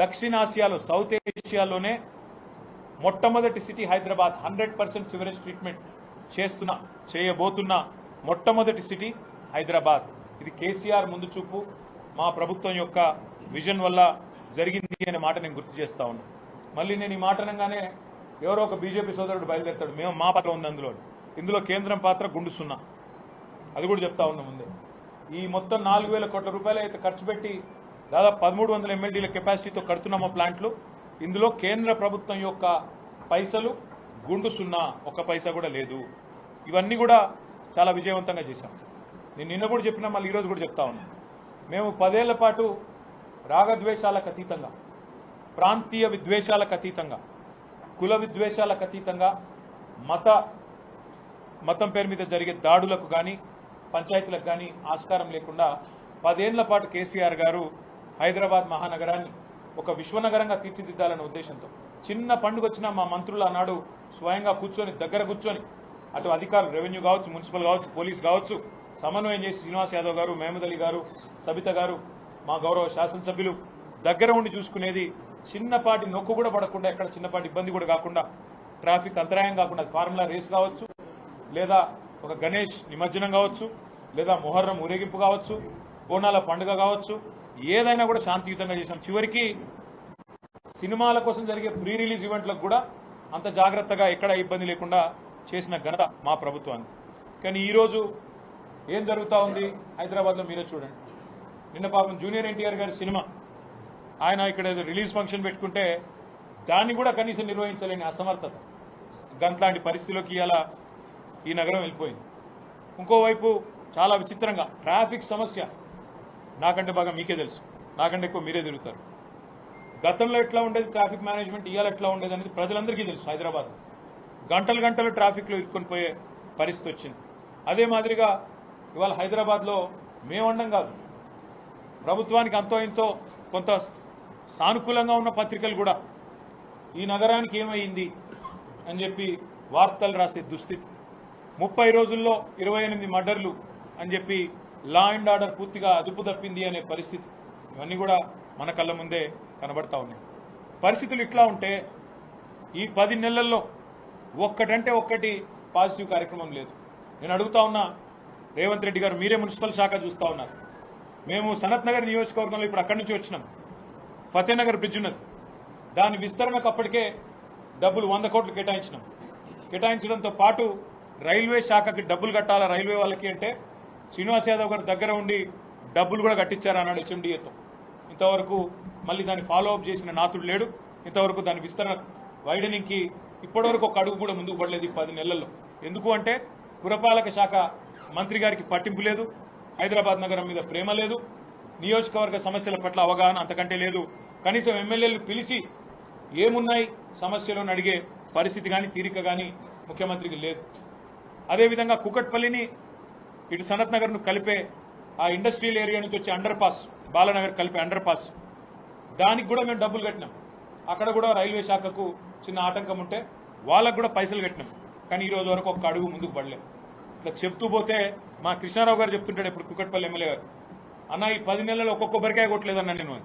దక్షిణాసియాలో south ఏషియాలోనే మొట్టమొదటి city Hyderabad hundred percent sewerage treatment చేస్తున్న చేయబోతున్న మొట్టమొదటి సిటీ హైదరాబాద్. ఇది కేసీఆర్ ముందు చూపు మా ప్రభుత్వం యొక్క విజన్ వల్ల జరిగింది అనే మాట నేను గుర్తు చేస్తా ఉన్నా. మళ్ళీ నేను ఈ మాట అనగానే ఎవరో ఒక బీజేపీ సోదరుడు బయలుదేరుతాడు మేము మా పాత్ర ఉంది అందులో ఇందులో కేంద్రం పాత్ర గుండు సున్నా. అది కూడా చెప్తా ఉన్నా ముందే. ఈ మొత్తం నాలుగు వేల కోట్ల రూపాయలు అయితే ఖర్చు పెట్టి దాదాపు పదమూడు వందల ఎమ్మెల్డీల కెపాసిటీతో కడుతున్నామో ప్లాంట్లు ఇందులో కేంద్ర ప్రభుత్వం యొక్క పైసలు గుండు సున్నా ఒక్క పైసా కూడా లేదు. ఇవన్నీ కూడా చాలా విజయవంతంగా చేశాం. నేను నిన్న కూడా చెప్పినా మళ్ళీ ఈరోజు కూడా చెప్తా ఉన్నాను మేము పదేళ్ళ పాటు రాగద్వేషాలకు అతీతంగా ప్రాంతీయ విద్వేషాలకు అతీతంగా కుల విద్వేషాలకు అతీతంగా మత మతం పేరు మీద జరిగే దాడులకు కానీ పంచాయతీలకు కానీ ఆస్కారం లేకుండా పదేళ్ళ పాటు కేసీఆర్ గారు హైదరాబాద్ మహానగరాన్ని ఒక విశ్వనగరంగా తీర్చిదిద్దాలనే ఉద్దేశంతో. చిన్న పండుగ వచ్చినా మా మంత్రులు ఆనాడు స్వయంగా కూర్చొని దగ్గర కూర్చొని అటు అధికారులు రెవెన్యూ కావచ్చు మున్సిపల్ కావచ్చు పోలీస్ కావచ్చు సమన్వయం చేసి శ్రీనివాస్ యాదవ్ గారు మహమద్ అలీ గారు సబిత గారు మా గౌరవ శాసనసభ్యులు దగ్గర ఉండి చూసుకునేది చిన్నపాటి నొక్కు కూడా పడకుండా ఎక్కడ చిన్నపాటి ఇబ్బంది కూడా కాకుండా ట్రాఫిక్ అంతరాయం కాకుండా ఫార్ములా రేస్ కావచ్చు లేదా ఒక గణేష్ నిమజ్జనం కావచ్చు లేదా మొహర్రం ఊరేగింపు కావచ్చు బోనాల పండుగ కావచ్చు ఏదైనా కూడా శాంతియుతంగా చేసాం చివరికి సినిమాల కోసం జరిగే ప్రీ రిలీజ్ ఈవెంట్లకు కూడా అంత జాగ్రత్తగా ఎక్కడ ఇబ్బంది లేకుండా చేసిన ఘనత మా ప్రభుత్వానికి. కానీ ఈరోజు ఏం జరుగుతూ ఉంది? హైదరాబాద్లో మీరే చూడండి. నిన్న పాపం జూనియర్ ఎన్టీఆర్ గారి సినిమా. ఆయన ఇక్కడ ఏదో రిలీజ్ ఫంక్షన్ పెట్టుకుంటే దాన్ని కూడా కనీసం నిర్వహించలేని అసమర్థత. గంట్లాంటి పరిస్థితిలోకి ఇలా ఈ నగరం వెళ్ళిపోయింది. ఇంకోవైపు చాలా విచిత్రంగా ట్రాఫిక్ సమస్య. నాకంటే బాగా మీకే తెలుసు. నాకంటే ఎక్కువ మీరే తిరుగుతారు. గతంలో ఎట్లా ఉండేది ట్రాఫిక్ మేనేజ్మెంట్ ఇవాళ ఎట్లా ఉండేది అనేది ప్రజలందరికీ తెలుసు హైదరాబాద్. గంటలు గంటలు ట్రాఫిక్లో ఇరుక్కొని పోయే పరిస్థితి వచ్చింది. అదే మాదిరిగా ఇవాళ హైదరాబాద్లో మేమండం కాదు. ప్రభుత్వానికి అంతో ఇంతో కొంత సానుకూలంగా ఉన్న పత్రికలు కూడా ఈ నగరానికి ఏమైంది అని చెప్పి వార్తలు రాసే దుస్థితి. ముప్పై రోజుల్లో ఇరవై ఎనిమిది మర్డర్లు అని చెప్పి లా అండ్ ఆర్డర్ పూర్తిగా అదుపు తప్పింది అనే పరిస్థితి. ఇవన్నీ కూడా మన కళ్ళ ముందే కనబడతా ఉన్నాయి. పరిస్థితులు ఇట్లా ఉంటే ఈ పది నెలల్లో ఒక్కటంటే ఒక్కటి పాజిటివ్ కార్యక్రమం లేదు. నేను అడుగుతా ఉన్నా రేవంత్ రెడ్డి గారు మీరే మున్సిపల్ శాఖ చూస్తూ ఉన్నారు. మేము సనత్ నగర్ నియోజకవర్గంలో ఇప్పుడు అక్కడి నుంచి వచ్చినాం. ఫతేనగర్ బ్రిడ్జ్ ఉన్నది. దాని విస్తరణకు అప్పటికే డబ్బులు వంద కోట్లు కేటాయించినాం. కేటాయించడంతో పాటు రైల్వే శాఖకి డబ్బులు కట్టాలా రైల్వే వాళ్ళకి అంటే శ్రీనివాస్ యాదవ్ గారి దగ్గర ఉండి డబ్బులు కూడా కట్టించారు అన్నాడు హెచ్ఎండిఏతో. ఇంతవరకు మళ్ళీ దాన్ని ఫాలో అప్ చేసిన నాతుడు లేడు. ఇంతవరకు దాని విస్తరణ వైడనింగ్కి ఇప్పటివరకు ఒక అడుగు కూడా ముందుకు పడలేదు ఈ పది నెలల్లో. ఎందుకు అంటే పురపాలక శాఖ మంత్రి గారికి పట్టింపు లేదు హైదరాబాద్ నగరం మీద ప్రేమ లేదు నియోజకవర్గ సమస్యల పట్ల అవగాహన అంతకంటే లేదు. కనీసం ఎమ్మెల్యేలు పిలిచి ఏమున్నాయి సమస్యలను అడిగే పరిస్థితి కానీ తీరిక కానీ ముఖ్యమంత్రికి లేదు. అదేవిధంగా కుకట్పల్లిని ఇటు సనత్ నగర్ను కలిపే ఆ ఇండస్ట్రియల్ ఏరియా నుంచి వచ్చే అండర్ పాస్ బాలనగర్ కలిపే అండర్ పాస్ దానికి కూడా మేము డబ్బులు కట్టినాం. అక్కడ కూడా రైల్వే శాఖకు చిన్న ఆటంకం ఉంటే వాళ్ళకు కూడా పైసలు కట్టినాం. కానీ ఈ రోజు వరకు ఒక్క అడుగు ముందుకు పడలేదు. ఇట్లా చెప్తూ పోతే మా కృష్ణారావు గారు చెప్తుంటాడు ఇప్పుడు కుక్కట్పల్లి ఎమ్మెల్యే గారు అన్న ఈ పది నెలల్లో ఒక్కొక్క కొబ్బరికాయ కొట్టలేదన్న నేను